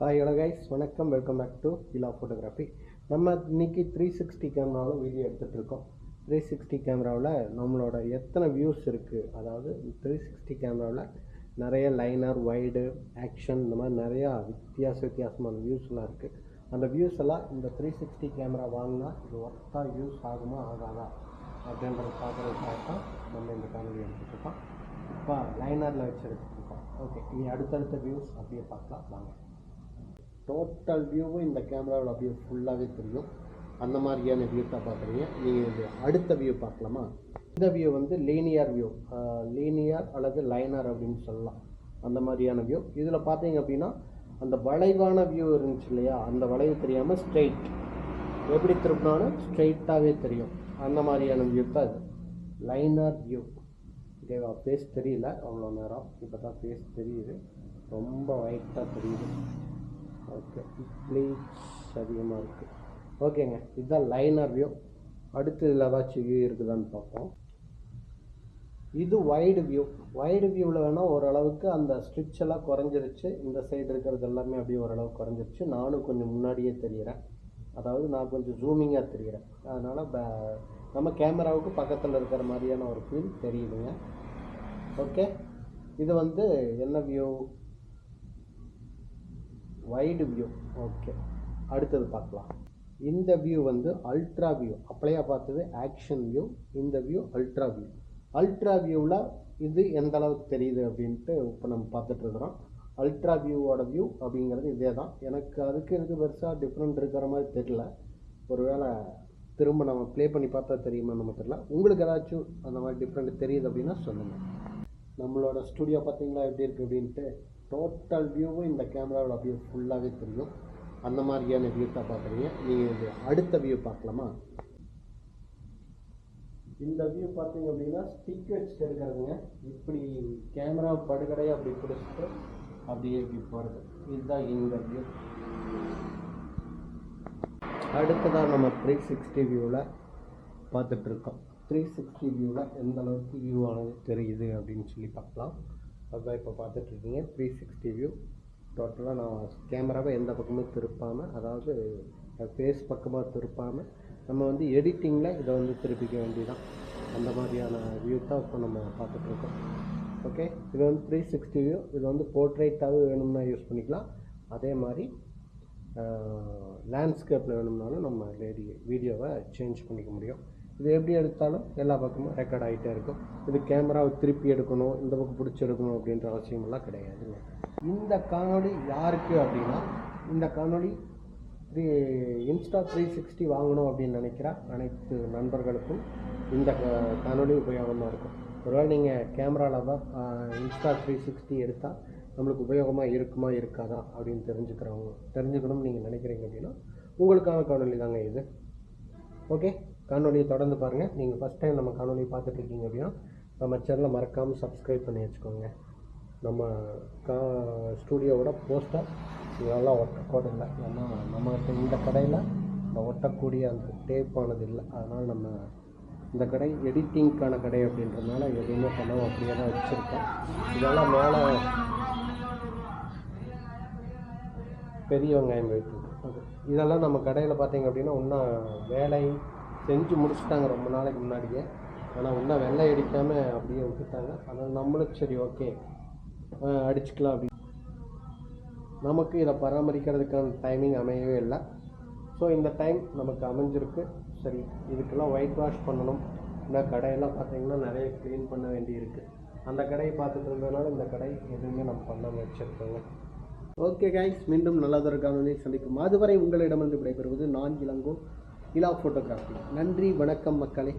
Hello guys வணக்கம். Welcome back to Ila photography நம்ம இன்றைக்கி த்ரீ சிக்ஸ்டி கேமராவில் வீடியோ எடுத்துகிட்டு இருக்கோம் த்ரீ சிக்ஸ்டி கேமராவில் நம்மளோட எத்தனை வியூஸ் இருக்குது அதாவது த்ரீ சிக்ஸ்டி கேமராவில் நிறைய லைனர் வைடு ஆக்ஷன் இந்த மாதிரி நிறையா வித்தியாச வித்தியாசமான வியூஸ்லாம் இருக்குது அந்த வியூஸ் எல்லாம் இந்த த்ரீ சிக்ஸ்டி கேமரா வாங்கினா இது ஒர்த்தாக யூஸ் ஆகுமா ஆகாதா? அப்படின்றத பார்க்குறதுக்காக தான் நம்ம இந்த காணொலி எடுத்துகிட்ருக்கோம் இப்போ லைனரில் வச்சு எடுத்துகிட்ருக்கோம் ஓகே இனி அடுத்தடுத்த வியூஸ் அப்படியே பார்க்கலாம். வாங்க. டோட்டல் வியூவும் இந்த கேமராவில் அப்படியே ஃபுல்லாகவே தெரியும். அந்த மாதிரியான வியூ தான் பார்க்குறீங்க. நீங்கள் இது அடுத்த வியூ பார்க்கலாமா? இந்த வியூ வந்து லீனியர் வியூ லீனியர் அல்லது லைனர் அப்படின்னு சொல்லலாம். அந்த மாதிரியான வியூ இதில் பார்த்தீங்க அப்படின்னா அந்த வளைவான வியூ இருந்துச்சு இல்லையா? அந்த வளைவு தெரியாமல் ஸ்ட்ரெயிட் எப்படி திருப்பினாலும் ஸ்ட்ரெயிட்டாகவே தெரியும். அந்த மாதிரியான வியூ தான் இது. லைனர் வியூ ஓகேவா? ஃபேஸ் தெரியல. அவ்வளோ நேரம். இப்போ தான் ஃபேஸ் தெரியுது. ரொம்ப ஒயிட்டாக தெரியுது. ஓகே ப்ளீச் அதிகமாக இருக்குது ஓகேங்க இதுதான் லைனர் வியூ அடுத்து இதில் ஏதாச்சும் வியூ இருக்குதான்னு பார்ப்போம். இது வைடு வியூ வைடு வியூவில் வேணால் ஓரளவுக்கு அந்த ஸ்ட்ரிச் எல்லாம் குறைஞ்சிருச்சு. இந்த சைடு இருக்கிறது எல்லாமே அப்படியே ஓரளவு குறைஞ்சிருச்சு. நானும் கொஞ்சம் முன்னாடியே தெரிகிறேன் அதாவது நான் கொஞ்சம் ஜூமிங்காக தெரிகிறேன் அதனால் நம்ம கேமராவுக்கு பக்கத்தில் இருக்கிற மாதிரியான ஒரு ஃபீல் தெரியுதுங்க. ஓகே இது வந்து என்ன வியூ வைடு வியூ ஓகே அடுத்தது பார்க்கலாம். இந்த வியூ வந்து அல்ட்ரா வியூ அப்படியே பார்த்தது ஆக்ஷன் வியூ இந்த வியூ அல்ட்ரா வியூ அல்ட்ரா வியூவில் இது எந்த அளவுக்கு தெரியுது அப்படின்ட்டு இப்போ நம்ம பார்த்துட்ருக்குறோம் அல்ட்ரா வியூவோட வியூ அப்படிங்கிறது இதே தான். எனக்கு அதுக்கு இதுக்கு பெருசாக டிஃப்ரெண்ட் இருக்கிற மாதிரி தெரியல. ஒருவேளை திரும்ப நம்ம ப்ளே பண்ணி பார்த்தா தெரியுமா நம்ம தெரியல. உங்களுக்கு ஏதாச்சும் அந்த மாதிரி டிஃப்ரெண்ட் தெரியுது அப்படின்னா சொல்லுங்கள் நம்மளோட ஸ்டுடியோ பார்த்தீங்களா எப்படி இருக்குது அப்படின்ட்டு டோட்டல் வியூவும் இந்த கேமராவில் வியூ ஃபுல்லாகவே தெரியும். அந்த மாதிரியான வியூ தான் பார்க்குறீங்க. நீங்கள் இது அடுத்த வியூ பார்க்கலாமா? இந்த வியூ பார்த்தீங்க அப்படின்னா ஸ்டிக் வச்சுட்டு இருக்கிறதுங்க. இப்படி கேமரா படுகடையை அப்படி பிடிச்சிட்டு அப்படியே இப்படி போகிறது இதுதான் இந்த வியூ அடுத்ததாக நம்ம த்ரீ சிக்ஸ்டி வியூவில் பார்த்துட்ருக்கோம் த்ரீ சிக்ஸ்டி வியூவில் எந்த அளவுக்கு வியூ ஆனது தெரியுது அப்படின்னு சொல்லி பார்க்கலாம். அதுதான் இப்போ பார்த்துட்ருக்கீங்க. த்ரீ சிக்ஸ்டி வியூ டோட்டலாக நான் கேமராவை எந்த பக்கமும் திருப்பாமல் அதாவது ஃபேஸ் பக்கமாக திருப்பாமல் நம்ம வந்து எடிட்டிங்கில் இதை வந்து திருப்பிக்க வேண்டியதான் அந்த மாதிரியான வியூ தான் இப்போ நம்ம பார்த்துட்ருக்கோம். ஓகே இது வந்து த்ரீ சிக்ஸ்டி வியூ இது வந்து போர்ட்ரேட்டாகவே வேணும்னா யூஸ் பண்ணிக்கலாம். அதே மாதிரி லேண்ட்ஸ்கேப்பில் வேணும்னாலும் நம்ம லேடி வீடியோவை சேஞ்ச் பண்ணிக்க முடியும். இது எப்படி எடுத்தாலும் எல்லா பக்கமும் ரெக்கார்ட் ஆகிட்டே இருக்கும். இது கேமராவை திருப்பி எடுக்கணும் இந்த பக்கம் பிடிச்சி எடுக்கணும் அப்படின்ற அவசியமெல்லாம் கிடையாதுங்க இந்த காணொளி யாருக்கு அப்படின்னா இந்த காணொளி இது இன்ஸ்டா த்ரீ சிக்ஸ்டி வாங்கணும் அப்படின்னு நினைக்கிற அனைத்து நண்பர்களுக்கும் இந்த க- உபயோகமாக இருக்கும். ஒருவேளை நீங்கள் கேமராவில் தான் இன்ஸ்டா த்ரீ சிக்ஸ்டி எடுத்தால் நம்மளுக்கு உபயோகமாக இருக்குமா இருக்காதா அப்படின்னு தெரிஞ்சுக்கிறவங்க தெரிஞ்சுக்கணும்னு நீங்கள் நினைக்கிறீங்க அப்படின்னா உங்களுக்கான காணொலி தாங்க இது. ஓகே காணொலியை தொடர்ந்து பாருங்கள் நீங்கள் ஃபஸ்ட் டைம் நம்ம காணொலியை பார்த்துட்ருக்கீங்க அப்படின்னா நம்ம சேனலை மறக்காமல் சப்ஸ்கிரைப் பண்ணி வச்சுக்கோங்க. நம்ம கா ஸ்டூடியோவோட போஸ்டர் இதெல்லாம் ஒட்டக்கூட இல்லை ஏன்னா நம்மகிட்ட இந்த கடையில் இந்த ஒட்டக்கூடிய அந்த டேப் ஆனது இல்லை. அதனால் நம்ம இந்த கடை எடிட்டிங்க்கான கடை அப்படின்றதுனால எதுவுமே பணம் அப்படியே தான் வச்சுருக்கோம். இதெல்லாம் மேலே பெரிய வெங்காயம் போயிட்டு இதெல்லாம் நம்ம கடையில் பார்த்தீங்க அப்படின்னா இன்னும் வேலை செஞ்சு முடிச்சுட்டாங்க ரொம்ப நாளைக்கு முன்னாடியே. ஆனால் இன்னும் வெள்ளை அடிக்காமல் அப்படியே விட்டுட்டாங்க. அதனால் நம்மளும் சரி ஓகே. அடிச்சுக்கலாம் அப்படி நமக்கு இதை பராமரிக்கிறதுக்கான டைமிங் அமையவே இல்லை. ஸோ இந்த டைம் நமக்கு அமைஞ்சிருக்கு. சரி இதுக்கெல்லாம் ஒயிட் வாஷ் பண்ணணும். இந்த கடையெல்லாம் பார்த்தீங்கன்னா நிறைய க்ளீன் பண்ண வேண்டியிருக்கு. அந்த கடையை பார்த்துட்டு இருந்ததுனால இந்த கடை எதுவுமே நம்ம பண்ணாமல் வச்சுருக்கோங்க. ஓகே கைஸ் மீண்டும் நல்லதொரு காணொலி சந்திக்கும் அதுவரை உங்களிடமிருந்து விடைபெறுவது நான் இளங்கோ. இலா ஃபோட்டோகிராஃபி நன்றி வணக்கம் மக்களே.